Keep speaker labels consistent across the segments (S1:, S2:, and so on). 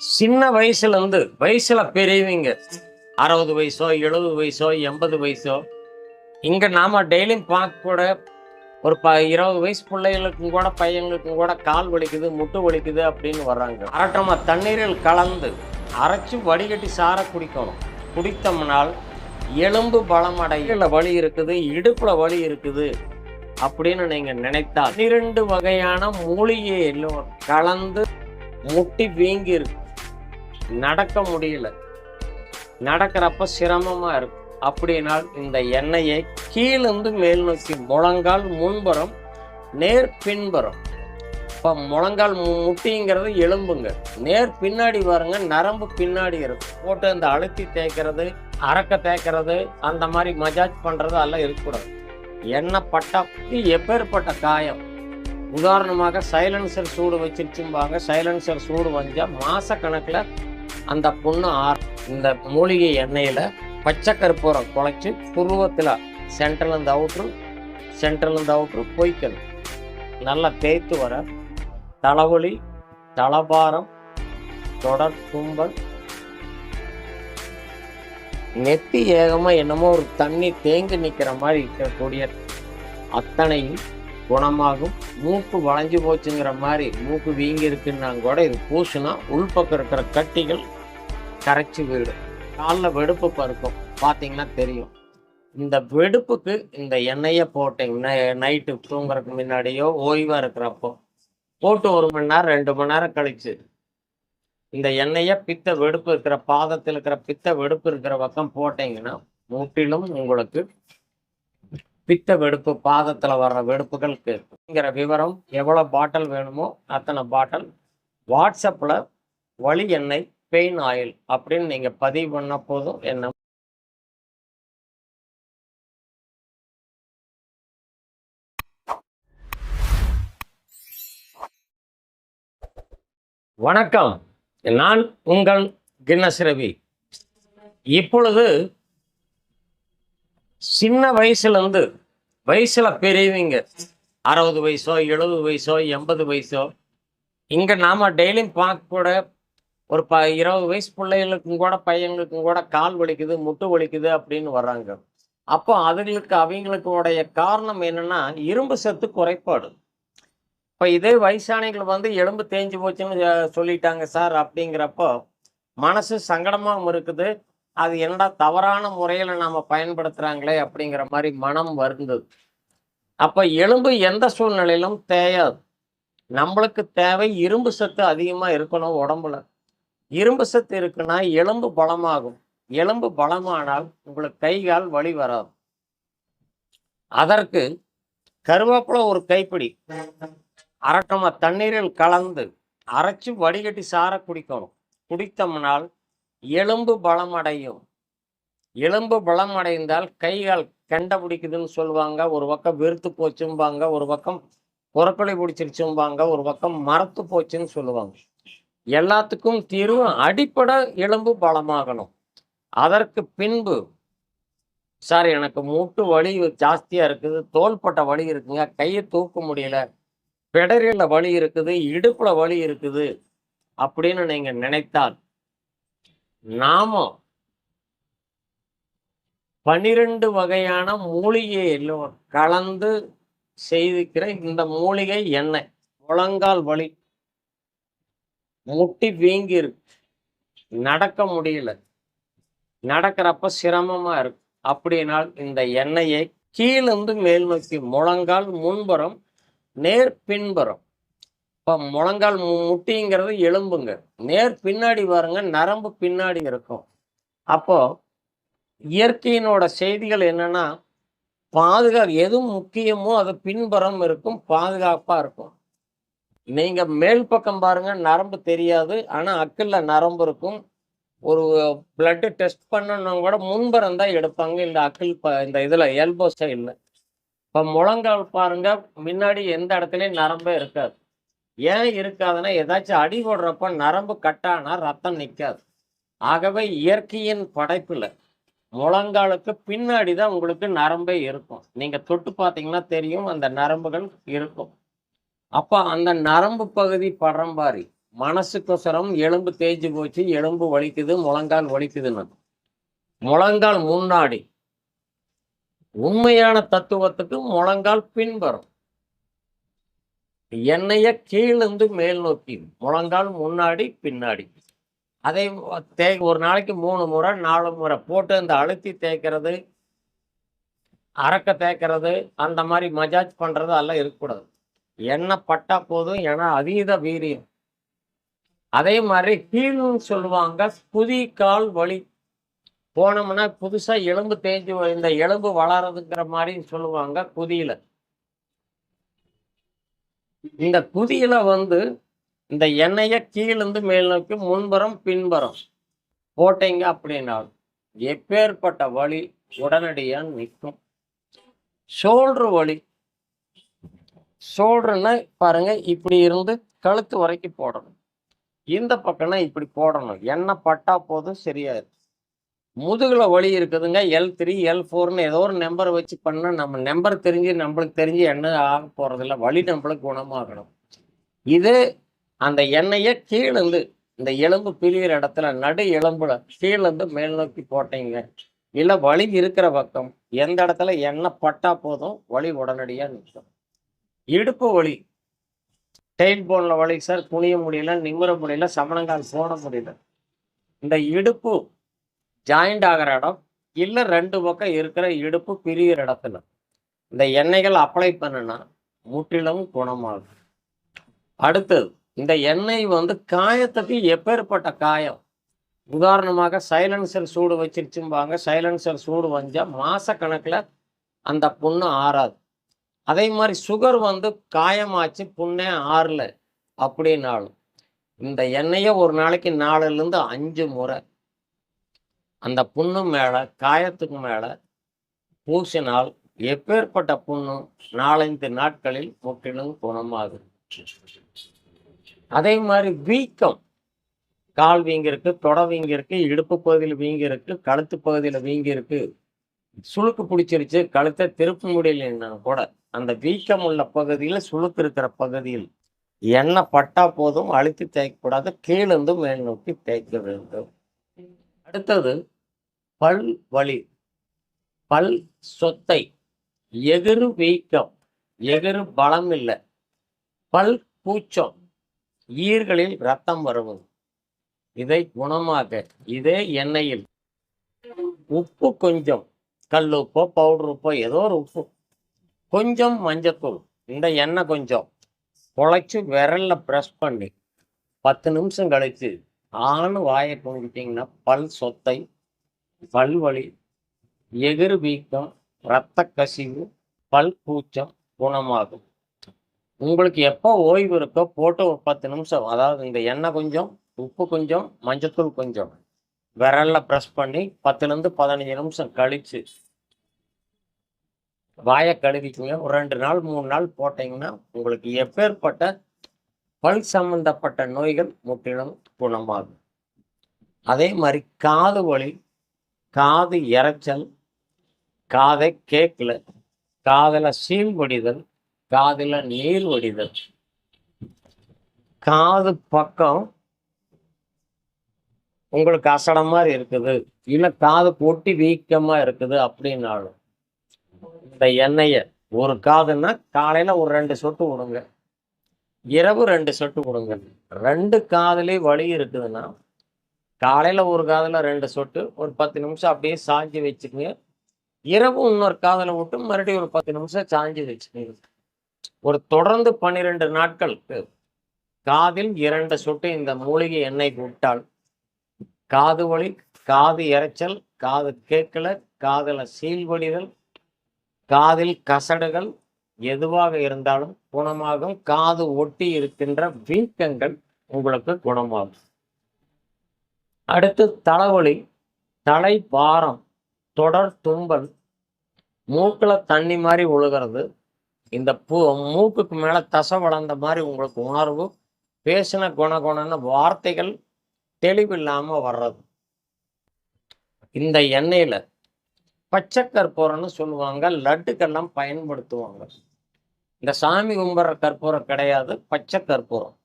S1: சின்ன வயசுல இருந்து வயசுல பெரியவங்க அறுபது வயசோ எழுபது வயசோ எண்பது வயசோ இங்க நாம டெய்லியும் பார்க்க கூட ஒரு ப இருபது வயசு பிள்ளைகளுக்கும் கூட பையன்களுக்கும் கூட கால் வலிக்குது முட்டு வலிக்குது அப்படின்னு வர்றாங்க. அரட்டமா தண்ணீரில் கலந்து அரைச்சு வடிகட்டி சார குடிக்கணும். குடித்தோம்னால் எலும்பு பலமடையில வலி இருக்குது இடுப்புல வலி இருக்குது அப்படின்னு நீங்க நினைத்தால் பன்னிரண்டு வகையான மூலிகை எல்லாம் கலந்து முட்டி வீங்கி இருக்கு நடக்க முடியல. நடக்கிறப்ப சிரமமா இருக்கும். அப்படினால் இந்த எண்ணெயை கீழிருந்து மேல் நோக்கி முழங்கால் முன்புறம் நேர் பின்புறம். இப்போ முழங்கால் மு- முட்டிங்கிறது எலும்புங்க. நேர் பின்னாடி பாருங்க நரம்பு பின்னாடி இருக்கு. போட்டு இந்த அழுத்தி தேய்க்கிறது அரக்க தேய்க்கிறது அந்த மாதிரி மஜாஜ் பண்ணுறது எல்லாம் இருக்கக்கூடாது. எண்ணெய் பட்டா எப்பேற்பட்ட காயம்? உதாரணமாக சைலன்சர் சூடு வச்சிருச்சும்பாங்க. சைலன்சர் சூடு வந்தால் மாதக்கணக்கில் அந்த புண்ணு ஆர் இந்த மூலிகை எண்ணெயில் பச்சை கற்பூரம் குழைச்சி புருவத்தில் சென்ட்ரல் இருந்து அவுட்ரு சென்ட்ரல் இருந்து அவுட்ரு பொய்க்கணும். நல்லா தேய்த்து வர தலைவலி தலபாரம் தொடர் தும்பல் நெத்தி ஏகமாக என்னமோ ஒரு தண்ணி தேங்கி நிற்கிற மாதிரி இருக்கக்கூடிய அத்தனையும் குணமாகும். மூக்கு வளைஞ்சு போச்சுங்கிற மாதிரி மூக்கு வீங்கி இருக்குன்னா கூட இது பூசுனா உள்பக்கம் இருக்கிற கட்டிகள் கரைச்சி போயிடும் காலில் வெடுப்பு பருக்கும். பார்த்தீங்கன்னா தெரியும். இந்த வெடுப்புக்கு இந்த எண்ணெயை போட்டீங்கன்னா நைட்டு தூங்குறதுக்கு முன்னாடியோ ஓய்வாக இருக்கிறப்போ போட்டு ஒரு மணி நேரம் ரெண்டு மணி நேரம் கழிச்சு இந்த எண்ணெயை பித்த வெடுப்பு இருக்கிற பாதத்தில் இருக்கிற பித்த வெடுப்பு இருக்கிற பக்கம் போட்டிங்கன்னா முற்றிலும் உங்களுக்கு பித்த வெடுப்பு பாதத்தில் வர்ற வெடுப்புகள் கேட்குங்கிற விவரம் எவ்வளோ பாட்டில் வேணுமோ அத்தனை பாட்டில் வாட்ஸ்அப்பில் வழி எண்ணெய் பெயின் ஆயில் அப்படின்னு நீங்க பதிவு பண்ண போதும். என்ன வணக்கம். நான் உங்கள் கின்னஸ் ரவி. இப்பொழுது சின்ன வயசுல இருந்து வயசுல பெரியவங்க அறுபது வயசோ எழுபது வயசோ எண்பது வயசோ இங்க நாம டெய்லியும் பார்க்க கூட ஒரு ப இருபது வயசு பிள்ளைகளுக்கும் கூட பையங்களுக்கும் கூட கால் வலிக்குது முட்டு வலிக்குது அப்படின்னு வர்றாங்க. அப்போ அதுகளுக்கு அவங்களுக்கு உடைய காரணம் என்னன்னா இரும்பு சத்து குறைபாடு. இப்போ இதே வயசானிகள் வந்து எலும்பு தேஞ்சு போச்சுன்னு சொல்லிட்டாங்க சார் அப்படிங்கிறப்போ மனசு சங்கடமாகவும் இருக்குது. அது என்னடா தவறான முறையில் நாம் பயன்படுத்துறாங்களே அப்படிங்கிற மாதிரி மனம் வருந்தது. அப்போ எலும்பு எந்த சூழ்நிலையிலும் தேயாது. நம்மளுக்கு தேவை இரும்பு சத்து அதிகமாக இருக்கணும் உடம்புல. இரும்பு சத்து இருக்குன்னா எலும்பு பலமாகும். எலும்பு பலமானால் உங்களுக்கு கை கால் வலி வராது. அதற்கு கருவேப்பிலை ஒரு கைப்பிடி. அரட்டமா தண்ணீரில் கலந்து அரைச்சு வடிகட்டி சார குடிக்கணும். குடித்தோம்னால் எலும்பு பலமடையும். எலும்பு பலமடைந்தால் கைகால் கெண்டை பிடிக்குதுன்னு சொல்லுவாங்க. ஒரு பக்கம் வெறுத்து போச்சும்பாங்க ஒரு பக்கம் புறக்கொலை பிடிச்சிருச்சும்பாங்க ஒரு பக்கம் மரத்து போச்சுன்னு சொல்லுவாங்க. எல்லாத்துக்கும் தீர்வு அடிப்படை எலும்பு பலமாகணும். அதற்கு பின்பு சார் எனக்கு மூட்டு வலி ஜாஸ்தியா இருக்குது தோள்பட்ட வலி இருக்குங்க கையை தூக்க முடியல பெடரில் வலி இருக்குது இடுப்புல வலி இருக்குது அப்படின்னு நீங்க நினைத்தால் நாம பனிரெண்டு வகையான மூலிகை எல்லாம் கலந்து செய்திக்கிற இந்த மூலிகை எண்ணெய் முழங்கால் வலி முட்டி வீங்கி இருக்கு நடக்க முடியல. நடக்கிறப்ப சிரமமா இருக்கு. அப்படினால் இந்த எண்ணெயை கீழிருந்து மேல் நோக்கி முழங்கால் முன்புறம் நேர் பின்புறம். இப்போ முழங்கால் மு- முட்டிங்கிறது எலும்புங்க. நேர் பின்னாடி பாருங்க நரம்பு பின்னாடி இருக்கும். அப்போ இயற்கையினோட செய்திகள் என்னன்னா பாதுகா எது முக்கியமோ அது பின்புறம் இருக்கும் பாதுகாப்பா இருக்கும். நீங்க மேல் பக்கம் பாருங்க நரம்பு தெரியாது. ஆனா அக்கல்ல நரம்பு இருக்கும். ஒரு பிளட் டெஸ்ட் பண்ணணும் கூட முன்பரம் தான் எடுப்பாங்க. இந்த அக்கிள் ப- இந்த இதுல எல்போ சைடில் இப்போ முழங்கால் பாருங்க முன்னாடி எந்த இடத்துலயும் நரம்பே இருக்காது. ஏன் இருக்காதுன்னா ஏதாச்சும் அடி போடுறப்ப நரம்பு கட்டானா ரத்தம் நிற்காது ஆகவே இயற்கையின் படைப்பில் முழங்காலுக்கு பின்னாடி தான் உங்களுக்கு நரம்பே இருக்கும். நீங்கள் தொட்டு பார்த்தீங்கன்னா தெரியும் அந்த நரம்புகள் இருக்கும். அப்போ அந்த நரம்பு பகுதி படுறம்பாரி மனசுக்கொசரம் எலும்பு தேய்ஞ்சு போச்சு எலும்பு வலிக்குது முழங்கால் வலிக்குதுன்னு. முழங்கால் முன்னாடி. உண்மையான தத்துவத்துக்கு முழங்கால் பின்வரும். எண்ணெய கீழிருந்து மேல் நோக்கி. முழங்கால் முன்னாடி பின்னாடி. அதை தே ஒரு நாளைக்கு மூணு முறை நாலு முறை போட்டு அந்த அழுத்தி தேய்க்கிறது அரக்க தேய்க்கிறது அந்த மாதிரி மஜாஜ் பண்றது எல்லாம் இருக்கக்கூடாது. எண்ணெய் பட்டா போதும் ஏன்னா அதீத வீரியம். அதே மாதிரி கீழ்னு சொல்லுவாங்க புதி கால் வலி. போனோம்னா புதுசா எலும்பு தேஞ்சு இந்த எலும்பு வளரதுங்கிற மாதிரி சொல்லுவாங்க குதியில. இந்த குதியில வந்து இந்த எண்ணெய கீழிருந்து மேல் நோக்கி முன்புறம் பின்புறம் போட்டீங்க அப்படின்னாலும் எப்பேற்பட்ட வலி உடனடியா நிற்கும். ஷோல்டர் வலி ஷோல்டர்னா பாருங்க இப்படி இருந்து கழுத்து வரைக்கும் போடணும். இந்த பக்கம்னா இப்படி போடணும். எண்ணெய் பட்டா போதும் சரியாயிரும் முதுகுல வலி இருக்குதுங்க எல் த்ரீ எல் ஃபோர்னு ஏதோ ஒரு நம்பர் வச்சு பண்ணால் நம்ம நம்பர் தெரிஞ்சு நம்மளுக்கு தெரிஞ்சு என்ன ஆக போகிறதில்ல வலி நம்மளுக்கு குணமாகணும். இது அந்த எண்ணெயை கீழேருந்து இந்த எலும்பு பிரிகிற இடத்துல நடு எலும்புல கீழேருந்து மேல் நோக்கி போட்டீங்க. இல்லை வலி இருக்கிற பக்கம் எந்த இடத்துல எண்ணெய் பட்டா போதும் வலி உடனடியாக நிற்கும். இடுப்பு வலி. டெயின் போன வலி சார் குனிய முடியல நிமிர முடியல சமணங்கால் போட முடியல. இந்த இடுப்பு ஜாயிண்ட் ஆகிற இடம் இல்லை ரெண்டு பக்கம் இருக்கிற இடுப்பு பிரிகிற இடத்துல. இந்த எண்ணெய்கள் அப்ளை பண்ணுனா முற்றிலும் குணமாகும். அடுத்தது இந்த எண்ணெய் வந்து காயத்துக்கு எப்பேற்பட்ட காயம்? உதாரணமாக சைலன்சர் சூடு வச்சிருச்சும்பாங்க சைலன்சர் சூடு வந்தால் மாசக்கணக்கில் அந்த புண்ணு ஆறாது. அதே மாதிரி சுகர் வந்து காயமாச்சு புண்ணே ஆறல அப்படின்னாலும் இந்த எண்ணெயை ஒரு நாளைக்கு நாலுலேருந்து அஞ்சு முறை அந்த புண்ணு மேலே காயத்துக்கு மேலே பூசினால் எப்பேற்பட்ட புண்ணும் நாலஞ்சு நாட்களில் முற்றிலும் குணமாகும். அதே மாதிரி வீக்கம் கால் வீங்கிருக்கு தொட வீங்கிருக்கு இடுப்பு பகுதியில் வீங்கிருக்கு கழுத்து பகுதியில் வீங்கிருக்கு சுழுக்கு பிடிச்சிருச்சு கழுத்தை திருப்ப முடியலன்னா கூட அந்த வீக்கம் உள்ள பகுதியில் சுளுத்திருக்கிற இருக்கிற பகுதியில் எண்ணெய் பட்டா போதும் அழுத்தி தேய்க்கக்கூடாது கீழிருந்து மேல் நோக்கி தேய்க்க வேண்டும். அடுத்தது பல் வலி. பல் சொத்தை. எகிறு வீக்கம் எகிறு பலம் இல்லை. பல் பூச்சம் ஈர்களில் ரத்தம் வருவது. இதை குணமாக இதே எண்ணெயில் உப்பு கொஞ்சம் கல் உப்போ பவுடர் உப்போ ஏதோ ஒரு உப்பு. கொஞ்சம் மஞ்சத்தூள் இந்த எண்ணெய் கொஞ்சம் குழைச்சி விரலில் ப்ரெஸ் பண்ணி பத்து நிமிஷம் கழித்து ஆணு வாயை குடிச்சிட்டிங்கன்னா பல் சொத்தை பல் வலி எகிறு வீக்கம் இரத்த கசிவு பல் கூச்சம் குணமாகும். உங்களுக்கு எப்போ ஓய்வு இருக்கோ போட்டு ஒரு பத்து நிமிஷம் அதாவது இந்த எண்ணெய் கொஞ்சம் உப்பு கொஞ்சம் மஞ்சத்தூள் கொஞ்சம் விரலில் ப்ரெஸ் பண்ணி பத்துலேருந்து பதினஞ்சு நிமிஷம் கழித்து வாயை கழுவிக்குங்க. ஒரு ரெண்டு நாள் மூணு நாள் போட்டீங்கன்னா உங்களுக்கு எப்பேற்பட்ட பல் சம்பந்தப்பட்ட நோய்கள் முற்றிலும் குணமாகும். அதே மாதிரி காது வலி காது இறைச்சல் காதை கேட்கல காதில் சீல் வடிதல் காதில் நீர் வடிதல். காது பக்கம் உங்களுக்கு அசடம் மாதிரி இருக்குது. இல்லை காது பொட்டி வீக்கமா இருக்குது அப்படின்னாலும் இந்த எண்ணெயை ஒரு காதுன்னா காலையில ஒரு ரெண்டு சொட்டு விடுங்க இரவு ரெண்டு சொட்டு விடுங்க ரெண்டு காதுலேயும் வலி இருக்குதுன்னா காலையில ஒரு காதுல ரெண்டு சொட்டு ஒரு பத்து நிமிஷம் அப்படியே சாஞ்சி வச்சுக்கோங்க. இரவு இன்னொரு காதுல விட்டு மறுபடியும் ஒரு பத்து நிமிஷம் சாஞ்சி வச்சுக்கோங்க. ஒரு தொடர்ந்து பன்னிரெண்டு நாட்களுக்கு காதில் இரண்டு சொட்டு இந்த மூலிகை எண்ணெய் விட்டால் காது வலி காது இறைச்சல் காது கேட்கல காதுல சீல்வடிதல் காதில் கசடுகள் எதுவாக இருந்தாலும் குணமாகும். காது ஒட்டி இருக்கின்ற வீக்கங்கள் உங்களுக்கு குணமாகும். அடுத்து தலைவலி தலை பாரம் தொடர் தும்பல் மூக்கில் தண்ணி மாதிரி ஒழுகிறது இந்த பூ மூக்குக்கு மேலே தசை வளர்ந்த மாதிரி உங்களுக்கு உணர்வு. பேசின குண குணன்னு வார்த்தைகள் தெளிவில்லாமல் வர்றது. இந்த எண்ணெயில் பச்சை கற்பூரம்னு சொல்லுவாங்க லட்டுக்கெல்லாம் பயன்படுத்துவாங்க. இந்த சாமி கும்பிட்ற கற்பூரம் கிடையாது பச்சை கற்பூரம்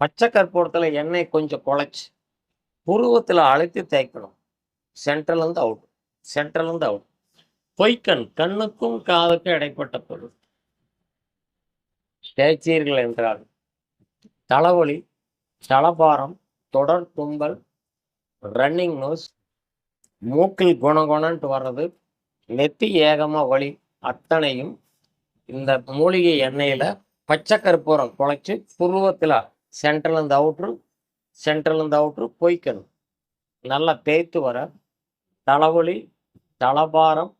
S1: பச்சை கற்பூரத்தில் எண்ணெய் கொஞ்சம் குழைச்சி புருவத்தில் அழுத்தி தேய்க்கணும். சென்ட்ரலேருந்து அவுட் சென்ட்ரலேருந்து அவுட் பொய்க்கண் கண்ணுக்கும் காதுக்கும் இடைப்பட்ட பொருள். தேய்ச்சீர்கள் என்றால் தலைவலி தலபாரம் தொடர் தும்பல் ரன்னிங் நோஸ் மூக்கில் குணகுணன்ட்டு வர்றது நெத்தி ஏகமாக வலி அத்தனையும் இந்த மூலிகை எண்ணெயில் பச்சை கற்பூரம் குழைச்சி புருவத்தில் சென்ட்ரலேருந்து அவுட்ரு சென்ட்ரலேருந்து அவுட்ரு பொய்க்கணும். நல்லா தேய்த்து வர தலைவலி தலபாரம்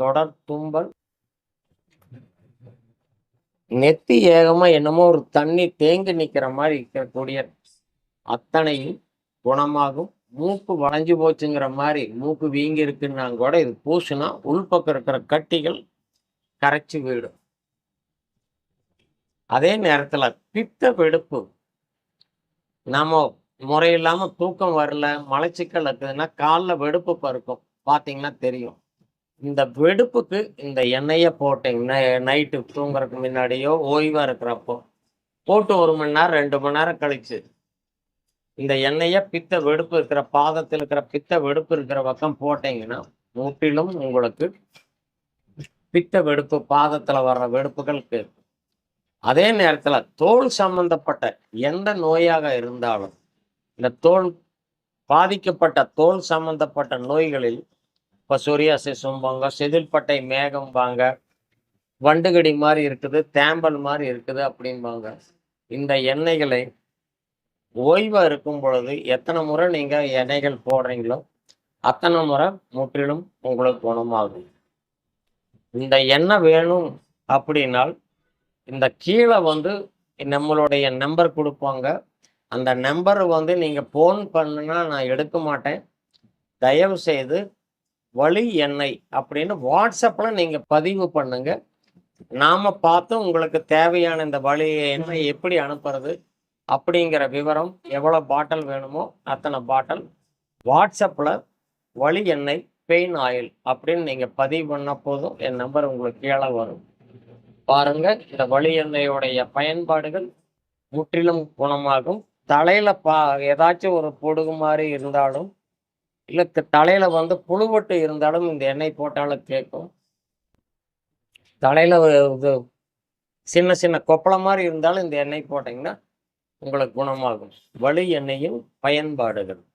S1: தொடர் தும்பல் நெத்தி ஏகமாக என்னமோ ஒரு தண்ணி தேங்கி நிற்கிற மாதிரி இருக்கக்கூடிய அத்தனையும் குணமாகும். மூக்கு வளைஞ்சு போச்சுங்கிற மாதிரி மூக்கு வீங்கி இருக்குன்னா கூட இது பூசுனா உள்பக்கம் இருக்கிற கட்டிகள் கரைச்சி போயிடும். அதே நேரத்துல பித்த வெடுப்பு. நம்ம முறையில்லாம தூக்கம் வரல மலச்சிக்கல் இருக்குதுன்னா காலில் வெடுப்பு பருக்கும் பார்த்தீங்கன்னா தெரியும். இந்த வெடுப்புக்கு இந்த எண்ணெயை போட்டிங்கன்னா நைட்டு தூங்குறதுக்கு முன்னாடியோ ஓய்வாக இருக்கிறப்போ போட்டு ஒரு மணி நேரம் ரெண்டு மணி நேரம் கழிச்சு இந்த எண்ணெயை பித்த வெடுப்பு இருக்கிற பாதத்தில் இருக்கிற பித்த வெடுப்பு இருக்கிற பக்கம் போட்டீங்கன்னா முற்றிலும் உங்களுக்கு பித்த வெடுப்பு பாதத்தில் வர்ற வெடுப்புகள் கேட்கும். அதே நேரத்தில் தோல் சம்பந்தப்பட்ட எந்த நோயாக இருந்தாலும் இந்த தோல் பாதிக்கப்பட்ட தோல் சம்பந்தப்பட்ட நோய்களில் இப்போ சொரியாசிஸும்பாங்க செதில்பட்டை மேகம்பாங்க வண்டுகடி மாதிரி இருக்குது தேம்பல் மாதிரி இருக்குது அப்படிம்பாங்க. இந்த எண்ணெய்களை ஓய்வாக இருக்கும் பொழுது எத்தனை முறை நீங்கள் எண்ணெய்கள் போடுறீங்களோ அத்தனை முறை முற்றிலும் உங்களுக்கு குணமாகும். இந்த எண்ணெய் வேணும் அப்படின்னால் இந்த கீழே வந்து நம்மளுடைய நம்பர் கொடுப்பாங்க. அந்த நம்பர் வந்து நீங்கள் ஃபோன் பண்ணுனா நான் எடுக்க மாட்டேன். தயவு செய்து வழி எண்ணெய் அப்படின்னு வாட்ஸ்அப்பில் நீங்கள் பதிவு பண்ணுங்க. நாம் பார்த்து உங்களுக்கு தேவையான இந்த வழி எண்ணெய் எப்படி அனுப்புறது அப்படிங்கிற விவரம் எவ்வளோ பாட்டில் வேணுமோ அத்தனை பாட்டில். வாட்ஸ்அப்பில் வழி எண்ணெய் பெயின் ஆயில் அப்படின்னு நீங்கள் பதிவு பண்ண போதும். என் நம்பர் உங்களுக்கு கீழே வரும். பாருங்கள் இந்த வழி எண்ணெயோடைய பயன்பாடுகள் முற்றிலும் குணமாகும். தலையில் பா ஏதாச்சும் ஒரு பொடுகு மாதிரி இருந்தாலும் இல்லை தலையில் வந்து புழுவட்டு இருந்தாலும் இந்த எண்ணெய் போட்டாலும் கேட்கும். தலையில் இது சின்ன சின்ன கொப்பளம் மாதிரி இருந்தாலும் இந்த எண்ணெய் போட்டிங்கன்னா உங்களுக்கு குணமாகும். வலி எண்ணெயின் பயன்பாடுகள்.